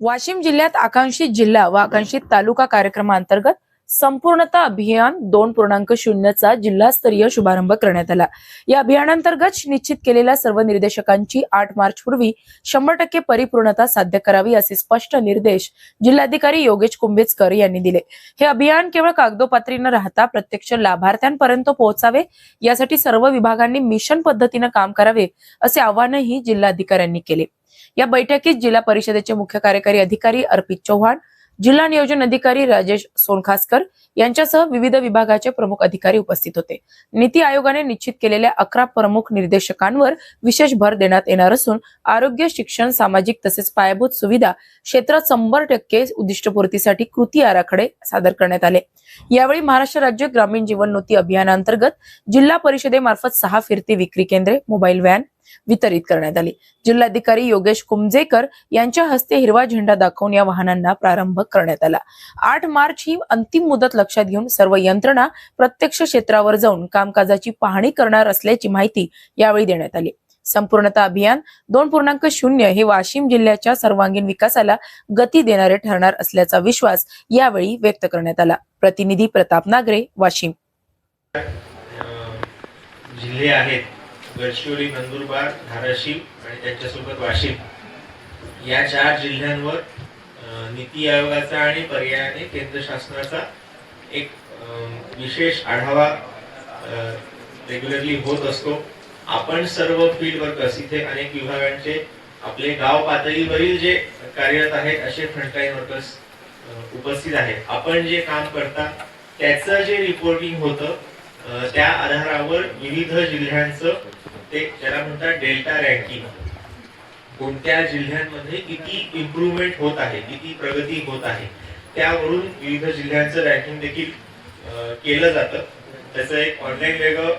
वाशिम जिल्ह्यात आकांक्षित जिल्हा व आकांक्षित तालुका कार्यक्रमांतर्गत संपूर्णता अभियान दोन पूर्णांक शून्यचा जिल्हास्तरीय शुभारंभ करण्यात आला. या अभियानांतर्गत निश्चित केलेल्या सर्व निर्देशकांची आठ मार्च पूर्वी शंभर टक्के परिपूर्णता साध्य करावी असे स्पष्ट निर्देश जिल्हाधिकारी योगेश कुंभेजकर यांनी दिले. हे अभियान केवळ कागदोपात्री न राहता प्रत्यक्ष लाभार्थ्यांपर्यंत पोहोचावे यासाठी सर्व विभागांनी मिशन पद्धतीनं काम करावे असे आवाहनही जिल्हाधिकाऱ्यांनी केले. या बैठकीत जिल्हा परिषदेचे मुख्य कार्यकारी अधिकारी अर्पित चव्हाण जिल्हा नियोजन अधिकारी राजेश सोनखासकर यांच्यासह विविध विभागाचे प्रमुख अधिकारी उपस्थित होते. नीती आयोगाने निश्चित केलेल्या अकरा प्रमुख निर्देशकांवर विशेष भर देण्यात येणार असून आरोग्य शिक्षण सामाजिक तसेच पायाभूत सुविधा क्षेत्रात शंभर टक्के उद्दिष्टपूर्तीसाठी कृती आराखडे सादर करण्यात आले. यावेळी महाराष्ट्र राज्य ग्रामीण जीवनोन्नती अभियानांतर्गत जिल्हा परिषदेमार्फत सहा फिरती विक्री केंद्रे मोबाईल व्हॅन वितरित करण्यात आली. जिल्हाधिकारी योगेश कुमजेकर यांच्या हस्ते हिरवा झेंडा दाखवून या वाहनांना प्रारंभ करण्यात आला. आठ मार्च ही अंतिम मुदत लक्षात घेऊन सर्व यंत्रणा प्रत्यक्ष क्षेत्रावर जाऊन कामकाजाची पाहणी करणार असल्याची माहिती यावेळी देण्यात आली. संपूर्णता अभियान दोन पूर्णांक शून्य हे वाशिम जिल्ह्याच्या सर्वांगीण विकासाला गती देणारे ठरणार असल्याचा विश्वास यावेळी व्यक्त करण्यात आला. प्रतिनिधी प्रताप नागरे वाशिम. जिल्हे आहेत गडचिरोली नंदुरबार धाराशिव आणि त्यांच्यासोबत वाशिम. या चार जिल्ह्यांवर नीती आयोगाचा आणि पर्यायाने केंद्र शासनाचा एक विशेष आढावा रेग्युलरली होत असतो. आपण सर्व फील्ड वर्कर्स इथे अनेक विभागांचे आपले गाव पातळीवरील जे कार्यरत आहेत असे फ्रंटलाईन वर्कर्स उपस्थित आहेत. आपण जे काम करता त्याचं जे रिपोर्टिंग होतं त्या आधारावर विविध जिल्ह्यांचं ते त्याला म्हणतात डेल्टा रँकिंग. कोणत्या जिल्ह्यांमध्ये किती इम्प्रुव्हमेंट होत आहे किती प्रगती होत आहे त्यावरून विविध जिल्ह्यांचं रँकिंग देखील केलं जातं. त्याचं एक ऑनलाईन वेगळं